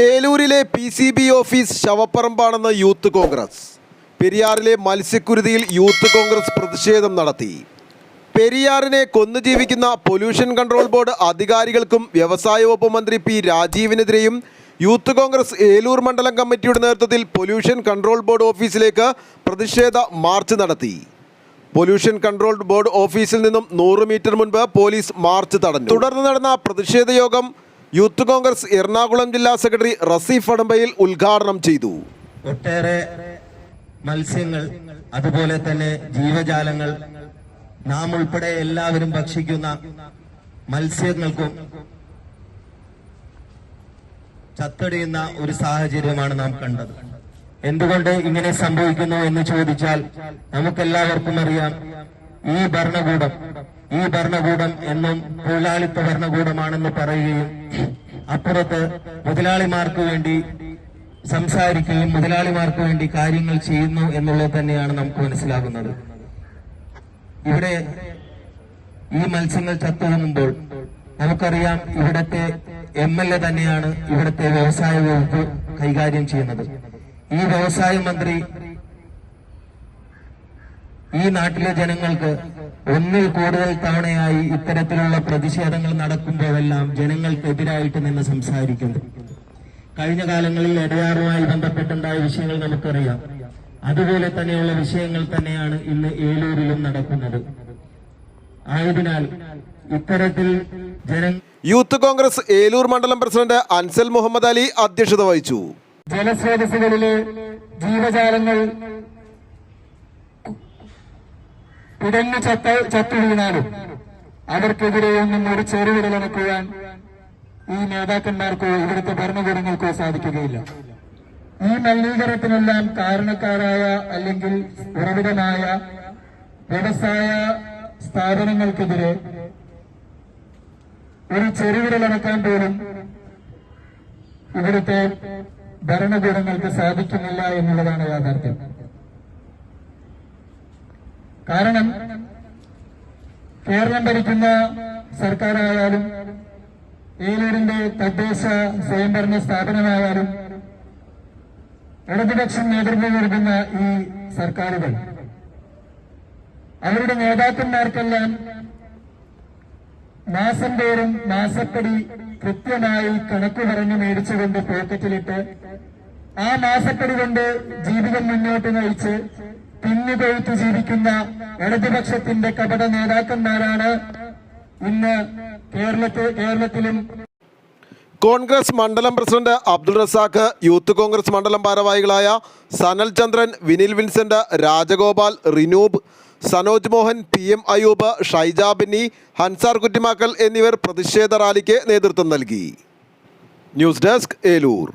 ഏലൂരിലെ P C B office ശവപ്പറമ്പാണെന്ന് youth Congress. പെരിയാറിലെ മത്സ്യക്കുരുതിയിൽ യൂത്ത് കോൺഗ്രസ് പ്രതിഷേധം നടത്തി. പെരിയാറിനെ കൊന്നു ജീവിക്കുന്ന പൊല്യൂഷൻ കൺട്രോൾ ബോർഡ് അധികാരികൾക്കും വ്യവസായ വകുപ്പ് മന്ത്രി പി രാജീവിനെതിരെയും യൂത്ത് കോൺഗ്രസ് ഏലൂർ മണ്ഡലം കമ്മിറ്റിയുടെ നേതൃത്വത്തിൽ പൊല്യൂഷൻ കൺട്രോൾ ബോർഡ് ഓഫീസിലേക്ക് പ്രതിഷേധ മാർച്ച് നടത്തി. പൊല്യൂഷൻ കൺട്രോൾ ബോർഡ് ഓഫീസിൽ നിന്നും നൂറ് മീറ്റർ മുൻപ് പോലീസ് മാർച്ച് തടഞ്ഞു. തുടർന്ന് നടന്ന പ്രതിഷേധ യോഗം യൂത്ത് കോൺഗ്രസ് എറണാകുളം ജില്ലാ സെക്രട്ടറി റസീഫ് അടമ്പയിൽ ഉദ്ഘാടനം ചെയ്തു. ഒട്ടേറെ മത്സ്യങ്ങൾ അതുപോലെ തന്നെ ജീവജാലങ്ങൾ നാം ഉൾപ്പെടെ എല്ലാവരും ഭക്ഷിക്കുന്ന മത്സ്യങ്ങൾക്കും ചത്തടിയുന്ന ഒരു സാഹചര്യമാണ് നാം കണ്ടത്. എന്തുകൊണ്ട് ഇങ്ങനെ സംഭവിക്കുന്നു എന്ന് ചോദിച്ചാൽ നമുക്കെല്ലാവർക്കും അറിയാം ഈ ഭരണകൂടം ഈ ഭരണകൂടം എന്നും തൊഴിലാളിത്ത ഭരണകൂടമാണെന്ന് പറയുകയും അപ്പുറത്ത് മുതലാളിമാർക്ക് വേണ്ടി സംസാരിക്കുകയും മുതലാളിമാർക്ക് വേണ്ടി കാര്യങ്ങൾ ചെയ്യുന്നു എന്നുള്ളത് തന്നെയാണ് നമുക്ക് മനസ്സിലാകുന്നത്. ഇവിടെ ഈ മത്സ്യങ്ങൾ ചത്തുടങ്ങുമ്പോൾ നമുക്കറിയാം ഇവിടത്തെ എം എൽ എ തന്നെയാണ് ഇവിടത്തെ വ്യവസായ വകുപ്പ് കൈകാര്യം ചെയ്യുന്നത്. ഈ വ്യവസായ മന്ത്രി ഈ നാട്ടിലെ ജനങ്ങൾക്ക് ഒന്നിൽ കൂടുതൽ തവണയായി ഇത്തരത്തിലുള്ള പ്രതിഷേധങ്ങൾ നടക്കുമ്പോഴെല്ലാം ജനങ്ങൾക്കെതിരായിട്ട് നിന്ന് സംസാരിക്കുന്നു. കഴിഞ്ഞ കാലങ്ങളിൽ എടയാറുമായി ബന്ധപ്പെട്ടുണ്ടായ വിഷയങ്ങൾ നമുക്കറിയാം. അതുപോലെ തന്നെയുള്ള വിഷയങ്ങൾ തന്നെയാണ് ഇന്ന് ഏലൂരിലും നടക്കുന്നത്. ആയതിനാൽ ഇത്തരത്തിൽ ജന യൂത്ത് കോൺഗ്രസ് ഏലൂർ മണ്ഡലം പ്രസിഡന്റ് അൻസൽ മുഹമ്മദ് അലി അധ്യക്ഷത വഹിച്ചു. ജലസ്രോതസ്സുകളിലെ ജീവജാലങ്ങൾ പിടഞ്ഞു ചത്ത ചത്തു വീണാലും അവർക്കെതിരെ ഒന്നും ഒരു ചെറുവിരലനക്കുവാൻ ഈ നേതാക്കന്മാർക്കോ ഇവിടുത്തെ ഭരണകൂടങ്ങൾക്കോ സാധിക്കുകയില്ല. ഈ മലിനീകരണത്തിനെല്ലാം കാരണക്കാരായ അല്ലെങ്കിൽ ഉറവിടമായ വ്യവസായ സ്ഥാപനങ്ങൾക്കെതിരെ ഒരു ചെറുവിരലനക്കാൻ പോലും ഇവിടുത്തെ ഭരണകൂടങ്ങൾക്ക് സാധിക്കുന്നില്ല എന്നുള്ളതാണ് യാഥാർത്ഥ്യം. കാരണം കേരളം ഭരിക്കുന്ന സർക്കാരായാലും ഏലൂരിന്റെ തദ്ദേശ സ്വയംഭരണ സ്ഥാപനമായാലും ഇടതുപക്ഷം നേതൃത്വം നൽകുന്ന ഈ സർക്കാരുകൾ അവരുടെ നേതാക്കന്മാർക്കെല്ലാം മാസം തോറും മാസപ്പടി കൃത്യമായി കണക്ക് പറഞ്ഞു മേടിച്ചുകൊണ്ട് പോക്കറ്റിലിട്ട് ആ മാസപ്പടി കൊണ്ട് ജീവിതം മുന്നോട്ട് നയിച്ച് പിന്നു കൊഴുത്ത് ജീവിക്കുന്ന ഇടതുപക്ഷത്തിന്റെ കപട നേതാക്കന്മാരാണ് ഇന്ന് കേരളത്തിൽ കേരളത്തിലും കോൺഗ്രസ് മണ്ഡലം പ്രസിഡന്റ് അബ്ദുൾ റസാഖ് യൂത്ത് കോൺഗ്രസ് മണ്ഡലം ഭാരവാഹികളായ Sanal Chandran Vinil Vincent Rajagopal Rinoob Sanoj Mohan P M Ayoob Shaija Binny Hansar Kuttimakkal എന്നിവർ പ്രതിഷേധ റാലിക്ക് നേതൃത്വം നൽകി. News desk Eloor.